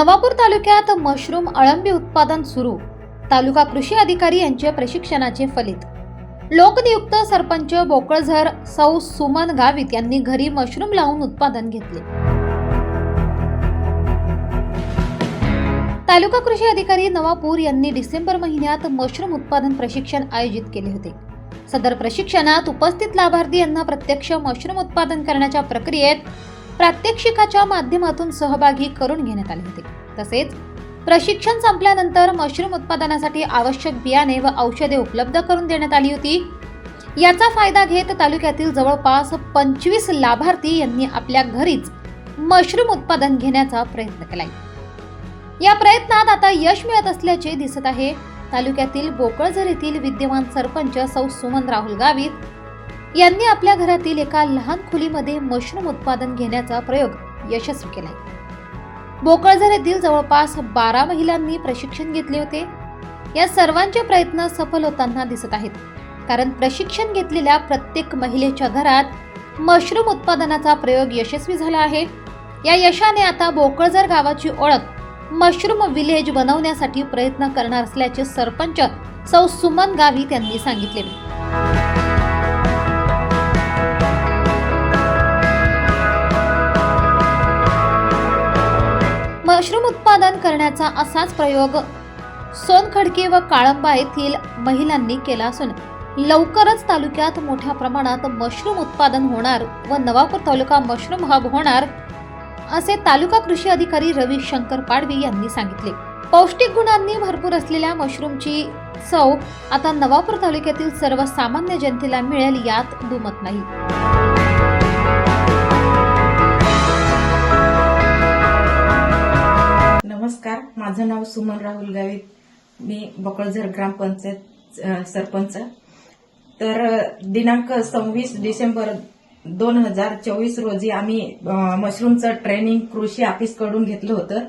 नवापूर तालुक्यात मशरूम अळंबी उत्पादन सुरू. तालुका कृषी अधिकारी यांचे प्रशिक्षणाचे फलित. लोकनियुक्त सरपंच बोकळझर सौ सुमन गावित यांनी घरी मशरूम लावून उत्पादन घेतले. तालुका कृषी अधिकारी नवापूर यांनी डिसेंबर महिन्यात मशरूम उत्पादन प्रशिक्षण आयोजित केले होते. सदर प्रशिक्षणात उपस्थित लाभार्थी यांना प्रत्यक्ष मशरूम उत्पादन करण्याच्या प्रक्रियेत प्रात्यक्षिकाच्या माध्यमातून सहभागी करून घेण्यात आले होते. तसेच प्रशिक्षण संपल्यानंतर मशरूम उत्पादनासाठी आवश्यक बियाणे व औषधे उपलब्ध करून देण्यात आली होती. याचा फायदा घेत तालुक्यातील जवळपास पंचवीस लाभार्थी यांनी आपल्या घरीच मशरूम उत्पादन घेण्याचा प्रयत्न केलाय. या प्रयत्नात आता यश मिळत असल्याचे दिसत आहे. तालुक्यातील बोकळझर येथील विद्यमान सरपंच सौ सुमन राहुल गावित यांनी आपल्या घरातील एका लहान खोलीमध्ये मशरूम उत्पादन घेण्याचा प्रयोग यशस्वी केलाय. बोकळझर येथील जवळपास बारा महिलांनी प्रशिक्षण घेतले होते. या सर्वांचे प्रयत्न सफल होताना दिसत आहेत. कारण प्रशिक्षण घेतलेल्या प्रत्येक महिलेच्या घरात मशरूम उत्पादनाचा प्रयोग यशस्वी झाला आहे. या यशाने आता बोकळझर गावाची ओळख मशरूम विलेज बनवण्यासाठी प्रयत्न करणार असल्याचे सरपंच सौ सुमन गावित यांनी सांगितले. मशरूम उत्पादन करण्याचा असाच प्रयोग सोनखडकी व काळंबा येथील महिलांनी केला असून लवकरच तालुक्यात मोठ्या प्रमाणात मशरूम उत्पादन होणार व नवापूर तालुका मशरूम हब होणार असे तालुका कृषी अधिकारी रवी शंकर पाडवी यांनी सांगितले. पौष्टिक गुणांनी भरपूर असलेल्या मशरूमची चव आता नवापूर तालुक्यातील सर्वसामान्य जनतेला मिळेल यात दुमत नाही. माझं नाव सुमन राहुल गावित. मी बकळझर ग्रामपंचायत सरपंच. तर दिनांक सव्वीस डिसेंबर दोन हजार चोवीस रोजी आम्ही मशरूमचं ट्रेनिंग कृषी ऑफिसकडून घेतलं होतं.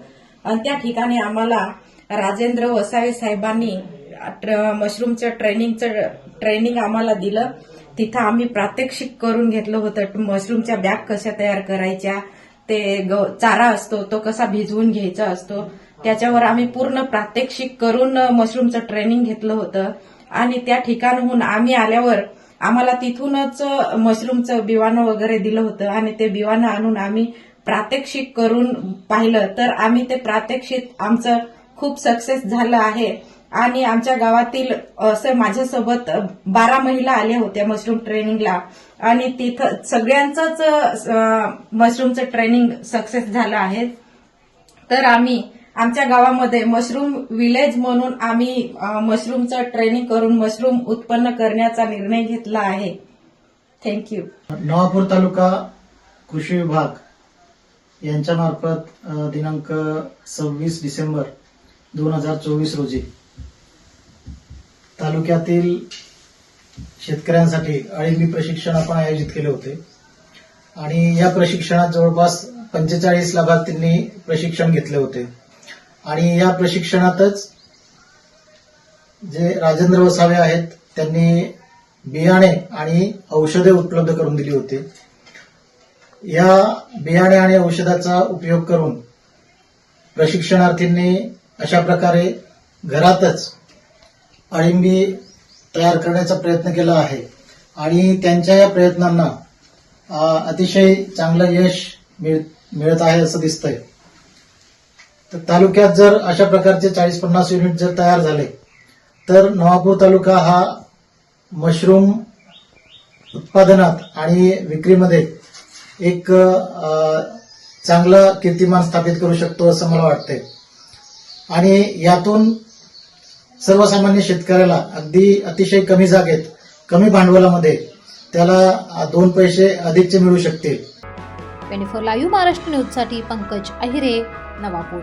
आणि त्या ठिकाणी आम्हाला राजेंद्र वसावे साहेबांनी ट्र- मशरूमचं ट्रेनिंगचं ट्रेनिंग आम्हाला दिलं. तिथं आम्ही प्रात्यक्षिक करून घेतलं होतं मशरूमच्या बॅग कशा तयार करायच्या ते ग- चारा असतो तो कसा भिजवून घ्यायचा असतो. त्याच्यावर आम्ही पूर्ण प्रात्यक्षिक करून मशरूमचं ट्रेनिंग घेतलं होतं. आणि त्या ठिकाणहून आम्ही आल्यावर आम्हाला तिथूनच मशरूमचं बिवाणं वगैरे दिलं होतं. आणि ते बिवाणं आणून आम्ही प्रात्यक्षिक करून पाहिलं. तर आम्ही ते प्रात्यक्षिक आमचं खूप सक्सेस झालं आहे. आणि आमच्या गावातील असं माझ्यासोबत बारा महिला आल्या होत्या मशरूम ट्रेनिंगला आणि तिथं सगळ्यांचंच मशरूमचं ट्रेनिंग सक्सेस झालं आहे. तर आम्ही आमच्या गावामध्ये मशरूम विलेज म्हणून आम्ही मशरूमचं ट्रेनिंग करून मशरूम उत्पन्न करण्याचा निर्णय घेतला आहे. थँक्यू नवापूर तालुका कृषी विभाग यांच्यामार्फत मार्फत दिनांक सव्वीस डिसेंबर दोन हजार चोवीस रोजी तालुक्यातील शेतकऱ्यांसाठी अळिंबी प्रशिक्षण आपण आयोजित केले होते. आणि या प्रशिक्षणात जवळपास पंचेचाळीस लाभार्थींनी प्रशिक्षण घेतले होते. आणि या प्रशिक्षणातच जे राजेंद्र वसावे आहेत त्यांनी बियाणे आणि औषधे उपलब्ध करून दिली होती. या बियाणे आणि औषधाचा उपयोग करून प्रशिक्षणार्थींनी अशा प्रकारे घरातच अळिंबी तयार करण्याचा प्रयत्न केला आहे. आणि त्यांच्या या प्रयत्नांना अतिशय चांगलं यश मिळ- मिळत आहे असं दिसतंय. तर तालुक्यात जर अशा प्रकारचे चाळीस पन्नास युनिट जर तयार झाले तर नवापूर तालुका हा मशरूम उत्पादनात आणि विक्रीमध्ये एक चांगलं चांगला कीर्तिमान स्थापित करू शकतो असं मला वाटतंय. आणि यातून सर्वसामान्य शेतकऱ्याला अगदी अतिशय कमी जागेत कमी भांडवलामध्ये त्याला दोन पैसे अधिकचे मिळू शकतील. ट्वेंटी फोर लाईव्ह महाराष्ट्र न्यूजसाठी पंकज अहिरे नवापूर.